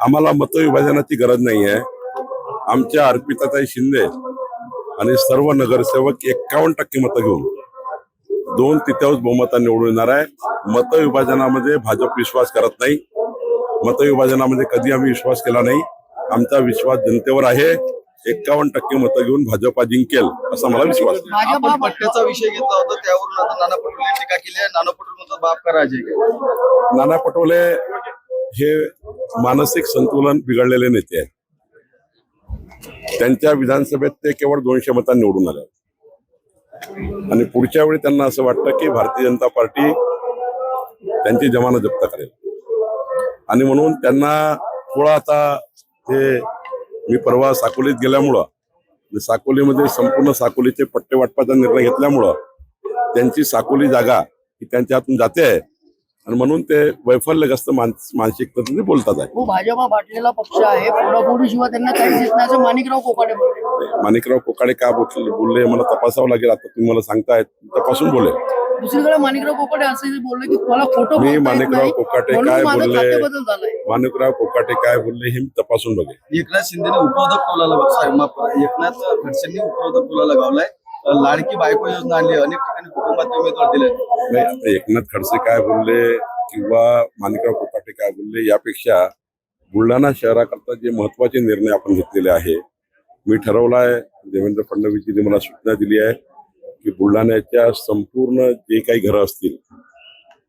आम्हाला मतविभाजनाची गरज नाही आहे आमच्या अर्पिताताई शिंदे आणि सर्व नगरसेवक एक्कावन्न टक्के मतं घेऊन दोन तृतीयांश बहुमता निवडून येणार आहे. मतविभाजनामध्ये भाजप विश्वास करत नाही. मतविभाजनामध्ये कधी आम्ही विश्वास केला नाही. आमचा विश्वास जनतेवर आहे. एक्कावन्न टक्के मतं घेऊन भाजपा जिंकेल असा मला विश्वास आपण पट्ट्याचा विषय घेतला होता त्यावरून आता नाना पटोले टीका केली आहे. नाना पटोले बाप का राजे काय नाना पटोले हे मानसिक संतुलन बिघडलेले नेते आहेत. त्यांच्या विधानसभेत ते केवळ दोनशे मतांनी निवडून आले आणि पुढच्या वेळी त्यांना असं वाटतं की भारतीय जनता पार्टी त्यांची जमानत जप्त करेल. आणि म्हणून त्यांना थोडा आता हे मी परवा साकोलीत गेल्यामुळं म्हणजे साकोलीमध्ये संपूर्ण साकोलीचे पट्टे वाटपाचा निर्णय घेतल्यामुळं त्यांची साकोली जागा ही त्यांच्या हातून जाते आहे. आणि म्हणून ते वैफल्यग्रस्त मानस मानसिकतेने बोलतात आहे. हो भाजप बाटलेला पक्ष आहे. फोडाफोडी शिवाय त्यांना नाही. असं माणिकराव कोकाडे बोलले. माणिकराव कोकाडे का बोलले? बोलले मला तपासावं लागेल आता. तुम्ही मला सांगतायत तपासून बोले दुसरीकडे माणिकराव कोकाडे असं बोलले की मला खोटं मी माणिकराव कोकाटे काय बोलले? माणिकराव कोकाटे काय बोलले हे मी तपासून बघेल. एकनाथ शिंदेने उपरोधक टोलाला साहेब, माफ करा. एकनाथ खडसेंनी उपरोधक टोला लगावलाय लाडकी बायको योजना आणली अनेक ठिकाणी कुटुंबात उमेदवार दिले. आता एकनाथ खडसे काय बोलले किंवा माणिकराव कोकाटे काय बोलले यापेक्षा बुलढाणा शहराकरता जे महत्त्वाचे निर्णय आपण घेतलेले आहे मी ठरवलं आहे देवेंद्र फडणवीसजीने मला सूचना दिली आहे की बुलढाण्याच्या संपूर्ण जे काही घरं असतील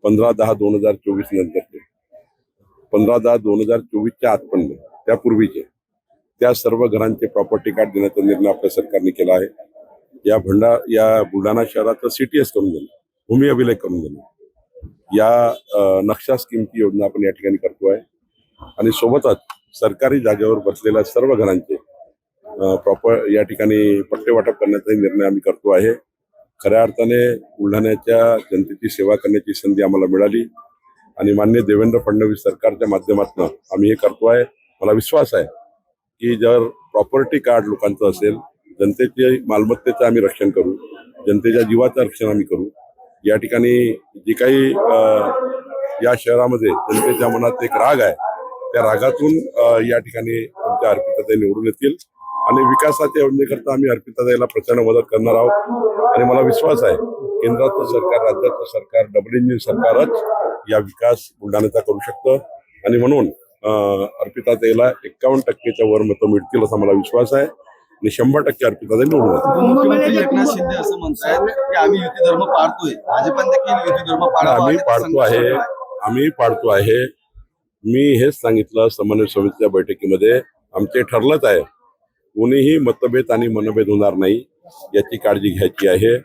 पंधरा दहा दोन हजार चोवीस नंतरचे पंधरा दहा दोन हजार चोवीसच्या आतपर्यंत त्यापूर्वीचे त्या सर्व घरांचे प्रॉपर्टी कार्ड देण्याचा निर्णय आपल्या सरकारने केला आहे. या भंडा या बुलढाणा शहराचं सीटीएस करून देणं भूमी अभिलेख करून देणं या नक्षा स्कीमची योजना आपण या ठिकाणी करतो आहे. आणि सोबतच सरकारी जागेवर बसलेल्या सर्व घरांचे प्रॉपर या ठिकाणी पट्टे वाटप करण्याचाही निर्णय आम्ही करतो आहे. खऱ्या अर्थाने बुलढाण्याच्या जनतेची सेवा करण्याची संधी आम्हाला मिळाली. आणि मान्य देवेंद्र फडणवीस सरकारच्या माध्यमातून आम्ही हे करतो आहे. मला विश्वास आहे की जर प्रॉपर्टी कार्ड लोकांचं असेल जनतेचे मालमत्तेचं आम्ही रक्षण करू जनतेच्या जीवाचं रक्षण आम्ही करू. या ठिकाणी जे काही या शहरामध्ये जनतेच्या मनात एक राग आहे त्या रागातून या ठिकाणी आमच्या अर्पिताताई निवडून येतील. आणि विकासाच्या योजनेकरता आम्ही अर्पिताताईला प्रचंड मदत करणार आहोत. आणि मला विश्वास आहे केंद्राचं सरकार राज्याचं सरकार डबल इंजिन सरकारच या विकास बुलढाण्याचा करू शकतं. आणि म्हणून अर्पिताताईला एक्कावन्न टक्केच्या वर मतं मिळतील असा मला विश्वास आहे. आणि शंभर टक्के अर्पिताताई निवडून येतील. मुख्यमंत्री एकनाथ शिंदे असं म्हणतायत की आम्ही युती धर्म पाळतोय. भाजपाने देखील युती धर्म पाळावा आम्ही आणि ते पाडतो संघर्ष आहे. आम्ही पाडतो आहे. मी हेच सांगितलं समन्वय समितीच्या बैठकीमध्ये. आमचे ठरलंच आहे. कोणीही मतभेद आणि मनभेद होणार नाही याची काळजी घ्यायची आहे.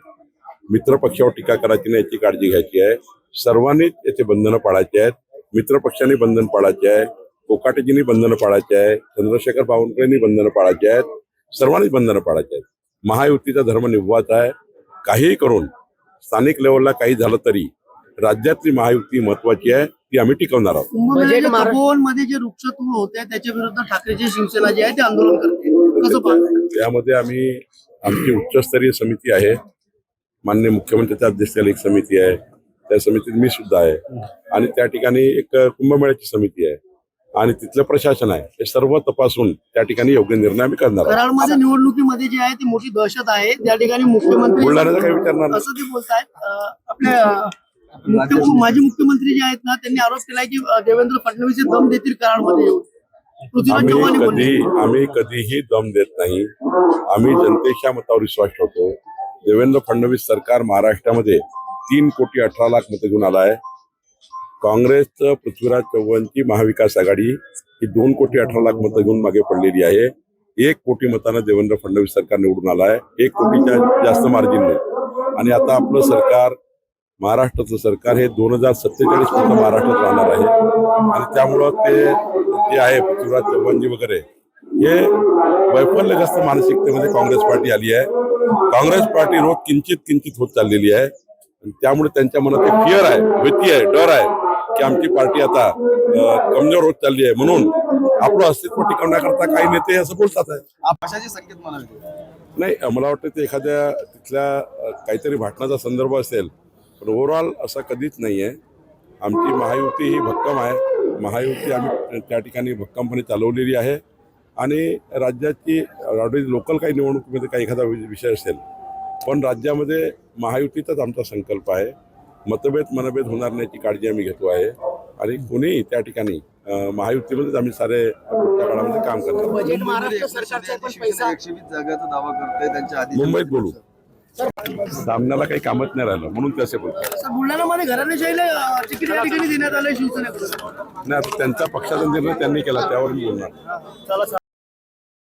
मित्र पक्षावर टीका करायची नाही याची काळजी घ्यायची आहे. सर्वांनीच याचे बंधनं पाळायचे आहेत. मित्र पक्षांनी बंधन पाळायचे आहे. कोकाटेजींनी बंधनं पाळायचे आहे. चंद्रशेखर बावनकुळेंनी बंधनं पाळायचे आहेत. सर्वांनीच बंधनं पाळायचे आहेत. महायुतीचा धर्म निभवायचा आहे. काहीही करून स्थानिक लेवलला काही झालं तरी राज्यातली महायुती महत्वाची आहे ती आम्ही टिकवणार आहोत. तपोवनमध्ये जे वृक्षतोड होते त्याच्या विरुद्ध ठाकरेची शिवसेना जी आहे ते आंदोलन करते. त्यामध्ये आम्ही आमची उच्चस्तरीय समिती आहे. मान्य मुख्यमंत्र्याच्या अध्यक्षतेखाली एक समिती आहे. त्या समितीत मी सुद्धा आहे. आणि त्या ठिकाणी एक कुंभमेळ्याची समिती आहे. आणि तिथलं प्रशासन आहे. हे सर्व तपासून त्या ठिकाणी योग्य निर्णय आम्ही करणार कराडमध्ये निवडणुकीमध्ये जे आहे ती मोठी दहशत आहे. त्या ठिकाणी मुख्यमंत्री बुलढाण्याचं काही विचारणार नाही. असं ते बोलतायत. अं, आपले अं, मुख्य माजी मुख्यमंत्री जे आहेत ना त्यांनी आरोप केलाय की अं, देवेंद्र फडणवीस हे दम देतील कराडमध्ये येऊन. पृथ्वीराज चव्हाण आम्ही बोलले. कधी आम्ही कधीही दम देत नाही. आम्ही जनतेच्या मतावर विश्वास ठेवतो. देवेंद्र फडणवीस सरकार महाराष्ट्रामध्ये तीन कोटी अठरा लाख मतं घेऊन आला आहे काँग्रेसचं पृथ्वीराज चव्हाणची महाविकास आघाडी ही दोन कोटी अठरा लाख मतं घेऊन मागे पडलेली आहे. एक कोटी मतानं देवेंद्र फडणवीस सरकार निवडून आला आहे. एक कोटीच्या जास्त मार्जिनने आणि आता आपलं सरकार महाराष्ट्राचं सरकार हे दोन हजार सत्तेचाळीस पर्यंत महाराष्ट्रात राहणार आहे. आणि त्यामुळं ते जे आहे पृथ्वीराज चव्हाणजी वगैरे हे वैफल्यग्रस्त मानसिकतेमध्ये काँग्रेस पार्टी आली आहे. काँग्रेस पार्टी रोज किंचित किंचित होत चाललेली आहे. आणि त्यामुळे त्यांच्या मनात एक फिअर आहे भीती आहे डर आहे. की आमची पार्टी आता कमजोर होत चालली आहे. म्हणून आपलं अस्तित्व टिकवण्याकरता काही नेते असं बोलतात आहे. संकेत म्हणाले नाही मला वाटतं ते एखाद्या तिथल्या काहीतरी भाषणाचा संदर्भ असेल पण ओव्हरऑल असं कधीच नाही आहे आमची महायुती ही भक्कम आहे. महायुती आम्ही त्या ठिकाणी भक्कमपणे चालवलेली आहे. आणि राज्याची राज्याची लोकल काही निवडणुकीमध्ये काही एखादा विषय असेल पण राज्यामध्ये महायुतीचाच आमचा संकल्प आहे. मतभेद मनभेद होणार नाहीची काळजी आम्ही घेतो आहे. आणि कोणीही त्या ठिकाणी महायुतीमध्येच आम्ही सारे काळामध्ये काम करते. त्यांच्या आधी मुंबईत बोलू. सामन्याला काही कामच नाही राहिलं म्हणून ते असे बोलतात. सर बुलढाणामध्ये घराणेशाहीला अं, तिकीट या ठिकाणी देण्यात आलंय शिवसेनेकडून. नाही त्यांचा पक्षाचा निर्णय त्यांनी केला त्यावर मी बोलणार चला.